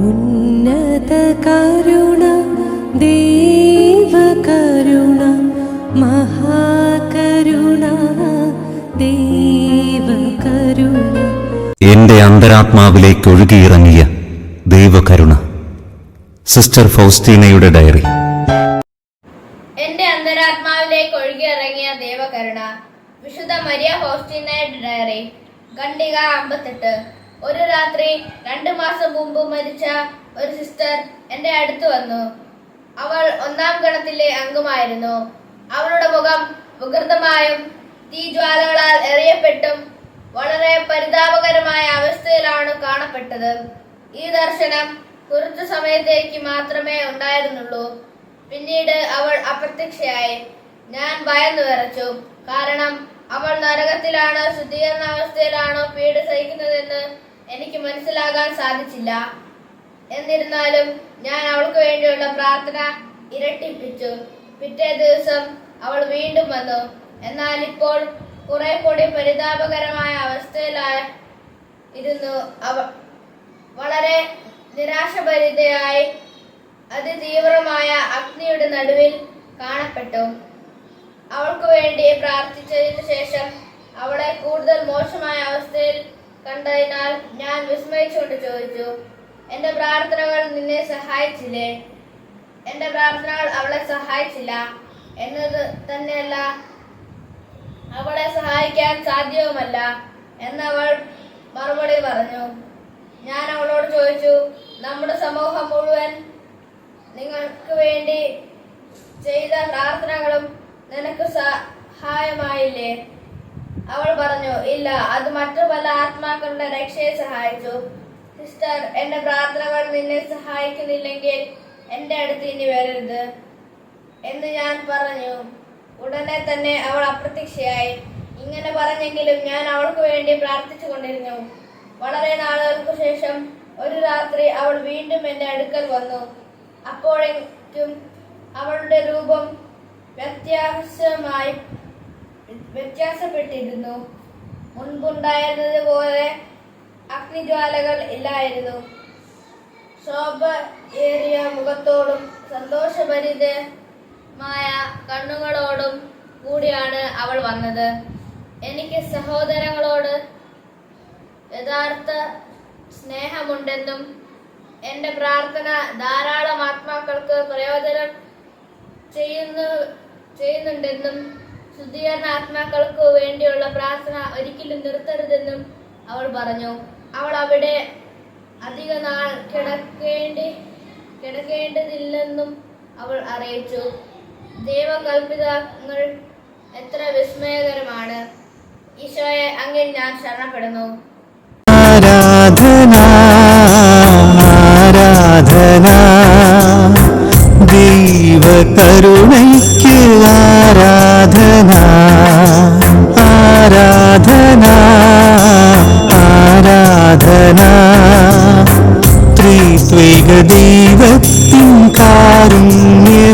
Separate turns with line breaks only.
ഉന്നത കരുണ ദേവകരുണ മഹാകരുണ ദേവകരുണ
എന്റെ അന്തരാത്മാവിലേക്ക് ഒഴുകിയിറങ്ങിയ ദൈവകരുണ sister ഫൗസ്റ്റീനയുടെ diary.
എന്റെ അന്തരാത്മാവിലേക്ക് ഒഴുകിയിറങ്ങിയ ദേവകരുണ വിശുദ്ധ മരിയ ഹോസ്റ്റിനയുടെ ഡയറി. ഖണ്ഡിക അമ്പത്തെട്ട്. ഒരു രാത്രി രണ്ടു മാസം മുമ്പ് മരിച്ച ഒരു സിസ്റ്റർ എന്റെ അടുത്ത് വന്നു. അവൾ ഒന്നാം ഗണത്തിലെ അംഗമായിരുന്നു. അവളുടെ മുഖം വികൃതമായും തീജ്വാലകളാൽ എറിയപ്പെട്ടും വളരെ പരിതാപകരമായ അവസ്ഥയിലാണ് കാണപ്പെട്ടത്. ഈ ദർശനം കുറച്ചു സമയത്തേക്ക് മാത്രമേ ഉണ്ടായിരുന്നുള്ളൂ. പിന്നീട് അവൾ അപ്രത്യക്ഷയായി. ഞാൻ ഭയന്നു വിറച്ചു. കാരണം അവൾ നരകത്തിലാണോ ശുദ്ധീകരണ അവസ്ഥയിലാണോ പീഡ സഹിക്കുന്നതെന്ന് എനിക്ക് മനസ്സിലാകാൻ സാധിച്ചില്ല. എന്നിരുന്നാലും ഞാൻ അവൾക്ക് വേണ്ടിയുള്ള പ്രാർത്ഥന ഇരട്ടിപ്പിച്ചു. പിറ്റേ ദിവസം അവൾ വീണ്ടും വന്നു. എന്നാൽ ഇപ്പോൾ കുറെ കൂടി പരിതാപകരമായ അവസ്ഥയിലായി ഇരുന്നു. അവ വളരെ നിരാശഭരിതയായി അതിതീവ്രമായ അഗ്നിയുടെ നടുവിൽ കാണപ്പെട്ടു. അവൾക്ക് വേണ്ടി പ്രാർത്ഥിച്ചതിനു ശേഷം അവളെ കൂടുതൽ മോശമായ അവസ്ഥയിൽ കണ്ടതിനാൽ ഞാൻ വിസ്മയിച്ചുകൊണ്ട് ചോദിച്ചു എന്റെ പ്രാർത്ഥനകൾ നിന്നെ സഹായിച്ചില്ലേ? എന്റെ പ്രാർത്ഥനകൾ അവളെ സഹായിച്ചില്ല എന്നത് തന്നെയല്ല അവളെ സഹായിക്കാൻ സാധ്യവുമല്ല എന്നവൾ മറുപടി പറഞ്ഞു. ഞാൻ അവളോട് ചോദിച്ചു നമ്മുടെ സമൂഹം മുഴുവൻ നിങ്ങൾക്ക് വേണ്ടി ചെയ്ത പ്രാർത്ഥനകളും നിനക്ക് സഹായമായില്ലേ? അവൾ പറഞ്ഞു ഇല്ല അത് മറ്റു പല ആത്മാക്കളുടെ രക്ഷയെ സഹായിച്ചു. സിസ്റ്റർ എന്റെ പ്രാർത്ഥനകൾ നിന്നെ സഹായിക്കുന്നില്ലെങ്കിൽ എന്റെ അടുത്ത് ഇനി വരരുത്. എന്ന് ഞാൻ പറഞ്ഞു. ഉടനെ തന്നെ അവൾ അപ്രത്യക്ഷയായി. ഇങ്ങനെ പറഞ്ഞെങ്കിലും ഞാൻ അവൾക്ക് വേണ്ടി പ്രാർത്ഥിച്ചു കൊണ്ടിരുന്നു. വളരെ നാളുകൾക്ക് ശേഷം ഒരു രാത്രി അവൾ വീണ്ടും എന്റെ അടുക്കൽ വന്നു. അപ്പോഴേക്കും അവളുടെ രൂപം വ്യത്യാസമായി വ്യത്യാസപ്പെട്ടിരുന്നു. മുൻപുണ്ടായിരുന്നത് പോലെ അഗ്നിജ്വാലകൾ ഇല്ലായിരുന്നു. ശോഭ ഏറിയ മുഖത്തോടും സന്തോഷഭരിതമായ കണ്ണുകളോടും കൂടിയാണ് അവൾ വന്നത്. എനിക്ക് സഹോദരങ്ങളോട് യഥാർത്ഥ സ്നേഹമുണ്ടെന്നും എന്റെ പ്രാർത്ഥന ധാരാളം ആത്മാക്കൾക്ക് പ്രയോജനം ചെയ്യുന്നു ചെയ്യുന്നുണ്ടെന്നും ശുദ്ധീകരണ ആത്മാക്കൾക്ക് വേണ്ടിയുള്ള പ്രാർത്ഥന ഒരിക്കലും നിർത്തരുതെന്നും അവൾ പറഞ്ഞു. അവൾ അവിടെ അധിക നാൾ കിടക്കേണ്ടി കിടക്കേണ്ടതില്ലെന്നും അവൾ അറിയിച്ചു. ദൈവകൽപിതങ്ങൾ എത്ര വിസ്മയകരമാണ്. ഈശോയെ അങ്ങിൽ ഞാൻ ശരണപ്പെടുന്നു.
ആരാധന ആരാധന ദൈവകരുണയ്ക്ക് സ്വേഗ ദൈവത്തിൻ കാരുണ്യ.